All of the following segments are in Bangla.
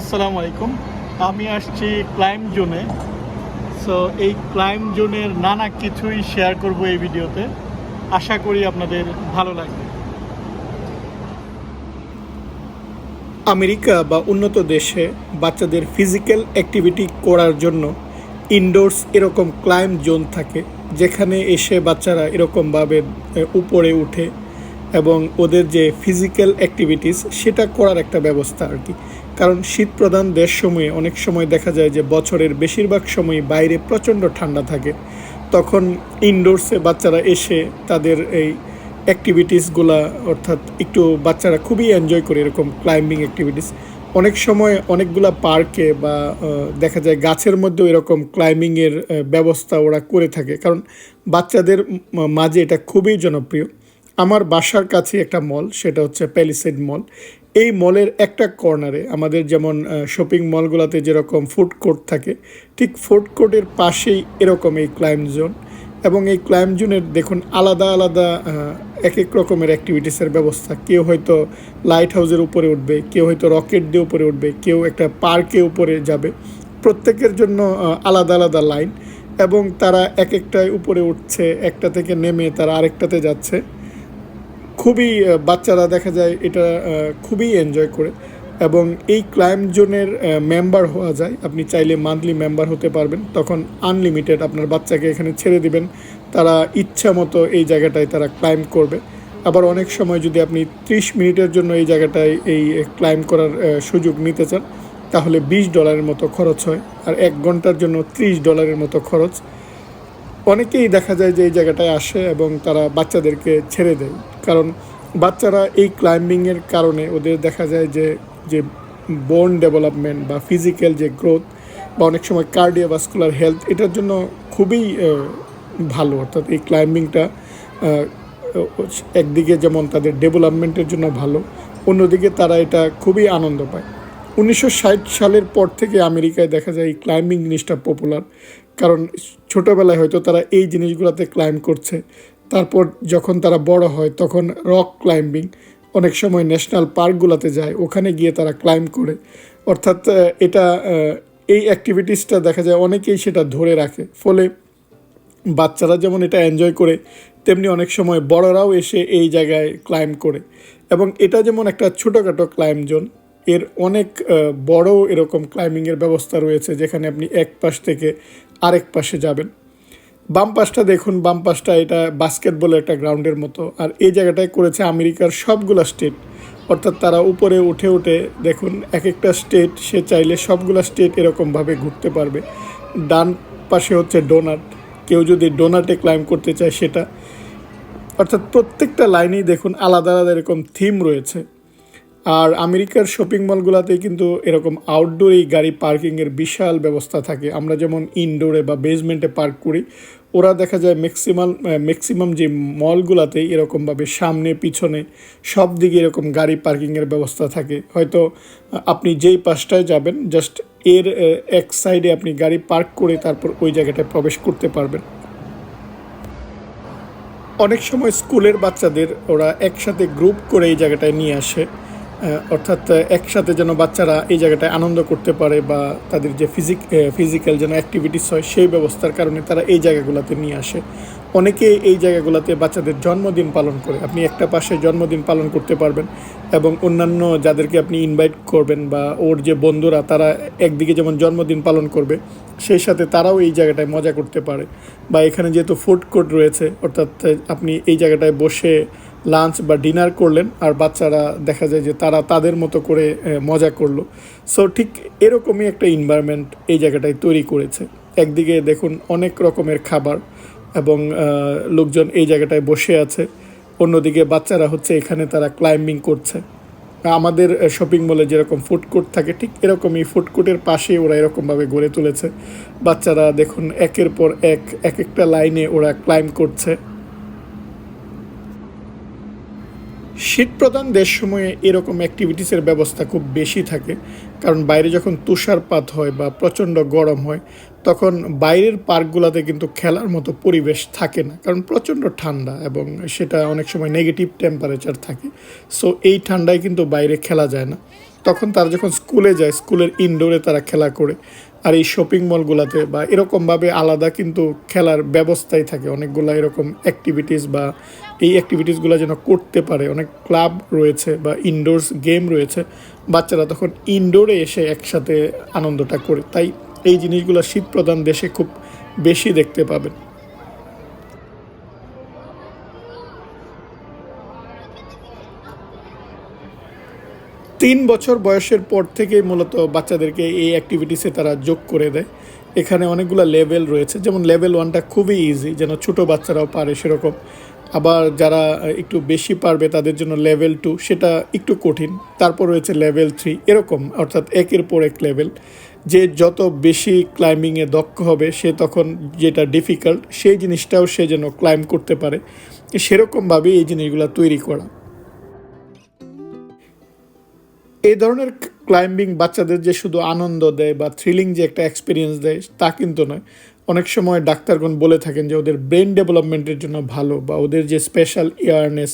আসসালামু আলাইকুম। আমি আসছি ক্লাইম জোনে। সো এই ক্লাইম জোনের নানা কিছুই শেয়ার করব এই ভিডিওতে। আশা করি আপনাদের ভালো লাগবে। আমেরিকা বা উন্নত দেশে বাচ্চাদের ফিজিক্যাল অ্যাক্টিভিটি করার জন্য ইনডোরস এরকম ক্লাইম জোন থাকে, যেখানে এসে বাচ্চারা এরকমভাবে উপরে উঠে এবং ওদের যে ফিজিক্যাল অ্যাক্টিভিটিস সেটা করার একটা ব্যবস্থা আর কি। কারণ শীত প্রধান দেশ সময়ে অনেক সময় দেখা যায় যে বছরের বেশিরভাগ সময় বাইরে প্রচণ্ড ঠান্ডা থাকে। তখন ইনডোরসে বাচ্চারা এসে তাদের এই অ্যাক্টিভিটিসগুলা অর্থাৎ একটু বাচ্চারা খুবই এনজয় করে এরকম ক্লাইম্বিং অ্যাক্টিভিটিস অনেক সময় অনেকগুলা পার্কে বা দেখা যায় গাছের মধ্যেও এরকম ক্লাইম্বিংয়ের ব্যবস্থা ওরা করে থাকে। কারণ বাচ্চাদের মাঝে এটা খুবই জনপ্রিয়। আমার বাসার কাছে একটা মল, সেটা হচ্ছে প্যালিসেড মল এই মলের একটা কর্নারে আমাদের যেমন শপিং মলগুলোতে যেরকম ফুড কোর্ট থাকে, ঠিক ফুড কোর্টের পাশেই এরকম এই ক্লাইম জোন এবং এই ক্লাইম জোনের দেখুন আলাদা আলাদা এক এক রকমের অ্যাক্টিভিটিসের ব্যবস্থা। কেউ হয়তো লাইট হাউসের উপরে উঠবে, কেউ হয়তো রকেট দিয়ে উপরে উঠবে, কেউ একটা পার্কে উপরে যাবে। প্রত্যেকের জন্য আলাদা আলাদা লাইন এবং তারা এক একটায় উপরে উঠছে, একটা থেকে নেমে তারা আরেকটাতে যাচ্ছে। খুবই বাচ্চারা দেখা যায় এটা খুবই এনজয় করে। এবং এই ক্লাইম জোনের মেম্বার হওয়া যায়। আপনি চাইলে মান্থলি মেম্বার হতে পারবেন। তখন আনলিমিটেড আপনার বাচ্চাকে এখানে ছেড়ে দিবেন। তারা ইচ্ছা মতো এই জায়গাটায় তারা ক্লাইম করবে। আবার অনেক সময় যদি আপনি ত্রিশ মিনিটের জন্য এই জায়গাটায় এই ক্লাইম করার সুযোগ নিতে চান, তাহলে বিশ ডলারের মতো খরচ হয়। আর এক ঘণ্টার জন্য ত্রিশ ডলারের মতো খরচ। অনেকেই দেখা যায় যে এই জায়গাটায় আসে এবং তারা বাচ্চাদেরকে ছেড়ে দেয়। কারণ বাচ্চারা এই ক্লাইম্বিংয়ের কারণে ওদের দেখা যায় যে যে বোন ডেভেলপমেন্ট বা ফিজিক্যাল যে গ্রোথ বা অনেক সময় কার্ডিওভাস্কুলার হেলথ এটার জন্য খুবই ভালো। অর্থাৎ এই ক্লাইম্বিংটা একদিকে যেমন তাদের ডেভেলপমেন্টের জন্য ভালো, অন্যদিকে তারা এটা খুবই আনন্দ পায়। উনিশশো ষাট সালের পর থেকে আমেরিকায় দেখা যায় এই ক্লাইম্বিং জিনিসটা পপুলার কারণ ছোটোবেলায় হয়তো তারা এই জিনিসগুলোতে ক্লাইম্ব করছে। তারপর যখন তারা বড় হয়, তখন রক ক্লাইম্বিং অনেক সময় ন্যাশনাল পার্কগুলোতে যায়, ওখানে গিয়ে তারা ক্লাইম্ব করে। অর্থাৎ এটা এই অ্যাক্টিভিটিসটা দেখা যায় অনেকেই সেটা ধরে রাখে। ফলে বাচ্চারা যেমন এটা এনজয় করে, তেমনি অনেক সময় বড়রাও এসে এই জায়গায় ক্লাইম্ব করে। এবং এটা যেমন একটা ছোটোখাটো ক্লাইম জোন এর অনেক বড় এরকম ক্লাইম্বিংয়ের ব্যবস্থা রয়েছে, যেখানে আপনি এক পাশ থেকে আরেক পাশে যাবেন। বাম পাশটা দেখুন, বাম পাশটা এটা বাস্কেটবলের একটা গ্রাউন্ডের মতো। আর এই জায়গাটায় করেছে আমেরিকার সবগুলা স্টেট অর্থাৎ তারা উপরে উঠে উঠে দেখুন এক একটা স্টেট সে চাইলে সবগুলা স্টেট এরকমভাবে ঘুরতে পারবে। ডান পাশে হচ্ছে ডোনাট কেউ যদি ডোনাটে ক্লাইম করতে চায় সেটা। অর্থাৎ প্রত্যেকটা লাইনেই দেখুন, আলাদা আলাদা এরকম থিম রয়েছে। আর আমেরিকার শপিং মলগুলোতে কিন্তু এরকম আউটডোর এই গাড়ি পার্কিংয়ের বিশাল ব্যবস্থা থাকে। আমরা যেমন ইনডোরে বা বেসমেন্টে পার্ক করি, ওরা দেখা যায় ম্যাক্সিমাম ম্যাক্সিমাম যে মলগুলোতে এরকমভাবে সামনে, পিছনে সব দিকে এরকম গাড়ি পার্কিংয়ের ব্যবস্থা থাকে। হয়তো আপনি যেই পাশটায় যাবেন জাস্ট এর এক সাইডে আপনি গাড়ি পার্ক করে তারপর ওই জায়গাটায় প্রবেশ করতে পারবেন। অনেক সময় স্কুলের বাচ্চাদের ওরা একসাথে গ্রুপ করে এই জায়গাটায় নিয়ে আসে। অর্থাৎ একসাথে যেন বাচ্চারা এই জায়গাটায় আনন্দ করতে পারে বা তাদের যে ফিজিক ফিজিক্যাল যেন অ্যাক্টিভিটিস হয়, সেই ব্যবস্থার কারণে তারা এই জায়গাগুলোতে নিয়ে আসে। অনেকে এই জায়গাগুলোতে বাচ্চাদের জন্মদিন পালন করে। আপনি একটা পাশে জন্মদিন পালন করতে পারবেন এবং অন্যান্য যাদেরকে আপনি ইনভাইট করবেন বা ওর যে বন্ধুরা, তারা একদিকে যেমন জন্মদিন পালন করবে, সেই সাথে তারাও এই জায়গাটায় মজা করতে পারে। বা এখানে যেহেতু ফুড কোর্ট রয়েছে, অর্থাৎ আপনি এই জায়গাটায় বসে লাঞ্চ বা ডিনার করলেন আর বাচ্চারা দেখা যায় যে তারা তাদের মতো করে মজা করল। সো ঠিক এরকমই একটা এনভায়রনমেন্ট এই জায়গাটায় তৈরি করেছে। একদিকে দেখুন অনেক রকমের খাবার এবং লোকজন এই জায়গাটায় বসে আছে। অন্যদিকে বাচ্চারা হচ্ছে এখানে তারা ক্লাইম্বিং করছে। আমাদের শপিং মলে যেরকম ফুড কোর্ট থাকে, ঠিক এরকমই ফুড কোর্টের পাশে ওরা এরকমভাবে গড়ে তুলেছে। বাচ্চারা দেখুন একের পর এক এক একটা লাইনে ওরা ক্লাইম্ব করছে। শীতপ্রধান দেশ সময়ে এরকম অ্যাক্টিভিটিসের ব্যবস্থা খুব বেশি থাকে। কারণ বাইরে যখন তুষারপাত হয় বা প্রচণ্ড গরম হয়, তখন বাইরের পার্কগুলোতে কিন্তু খেলার মতো পরিবেশ থাকে না। কারণ প্রচণ্ড ঠান্ডা এবং সেটা অনেক সময় নেগেটিভ টেম্পারেচার থাকে। সো এই ঠান্ডায় কিন্তু বাইরে খেলা যায় না। তখন তারা যখন স্কুলে যায়, স্কুলের ইনডোরে তারা খেলা করে। আর এই শপিং মলগুলোতে বা এরকমভাবে আলাদা কিন্তু খেলার ব্যবস্থাই থাকে। অনেকগুলো এরকম অ্যাক্টিভিটিস বা এই অ্যাক্টিভিটিসগুলো যেন করতে পারে। অনেক ক্লাব রয়েছে বা ইনডোরস গেম রয়েছে। বাচ্চারা তখন ইনডোরে এসে একসাথে আনন্দটা করে। তাই এই জিনিসগুলো শীত প্রধান দেশে খুব বেশি দেখতে পাবেন। তিন বছর বয়সের পর থেকেই মূলত বাচ্চাদেরকে এই অ্যাক্টিভিটিসে তারা যোগ করে দেয়। এখানে অনেকগুলো লেভেল রয়েছে। যেমন লেভেল ওয়ানটা খুবই ইজি যেন ছোট বাচ্চারাও পারে সেরকম। আবার যারা একটু বেশি পারবে তাদের জন্য লেভেল টু সেটা একটু কঠিন। তারপর রয়েছে লেভেল থ্রি এরকম, অর্থাৎ একের পর এক লেভেল যে যত বেশি ক্লাইম্বিংয়ে দক্ষ হবে, সে তখন যেটা ডিফিকাল্ট সেই জিনিসটাও সে যেন ক্লাইম্ব করতে পারে। সেরকমভাবেই এই জিনিসগুলো তৈরি করা। এই ধরনের ক্লাইম্বিং বাচ্চাদের যে শুধু আনন্দ দেয় বা থ্রিলিং যে একটা এক্সপিরিয়েন্স দেয়, তা কিন্তু নয়। অনেক সময় ডাক্তারগণ বলে থাকেন যে ওদের ব্রেন ডেভেলপমেন্টের জন্য ভালো বা ওদের যে স্পেশাল ইয়ারনেস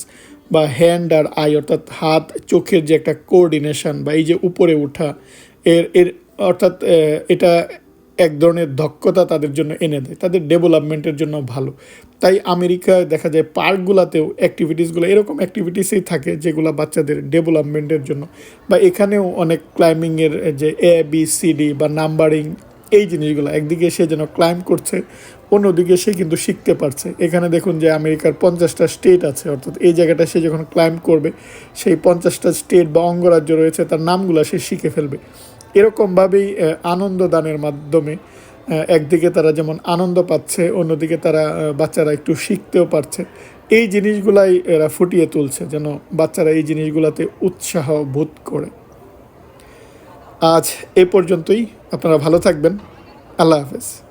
বা হ্যান্ড আর আই অর্থাৎ হাত, চোখের যে একটা কোঅর্ডিনেশন বা এই যে উপরে ওঠা, এর এর, অর্থাৎ এটা এক ধরনের দক্ষতা তাদের জন্য এনে দেয়। তাদের ডেভেলপমেন্টের জন্য ভালো। তাই আমেরিকায় দেখা যায় পার্কগুলোতেও অ্যাক্টিভিটিসগুলো এরকম অ্যাক্টিভিটিসই থাকে যেগুলো বাচ্চাদের ডেভেলপমেন্টের জন্য। বা এখানেও অনেক ক্লাইম্বিংয়ের যে এ বি সি ডি বা নাম্বারিং এই জিনিসগুলো, একদিকে সে যেন ক্লাইম্ব করছে, অন্যদিকে সে কিন্তু শিখতে পারছে। এখানে দেখুন যে আমেরিকার পঞ্চাশটা স্টেট আছে, অর্থাৎ এই জায়গাটা সে যখন ক্লাইম্ব করবে, সেই পঞ্চাশটা স্টেট বা অঙ্গরাজ্য রয়েছে, তার নামগুলো সে শিখে ফেলবে। এরকমভাবেই আনন্দ দানের মাধ্যমে একদিকে তারা যেমন আনন্দ পাচ্ছে, অন্যদিকে তারা বাচ্চারা একটু শিখতেও পারছে। এই জিনিসগুলাই এরা ফুটিয়ে তুলছে, যেন বাচ্চারা এই জিনিসগুলাতে উৎসাহ বোধ করে। আজ এ পর্যন্তই। আপনারা ভালো থাকবেন। আল্লাহ হাফেজ।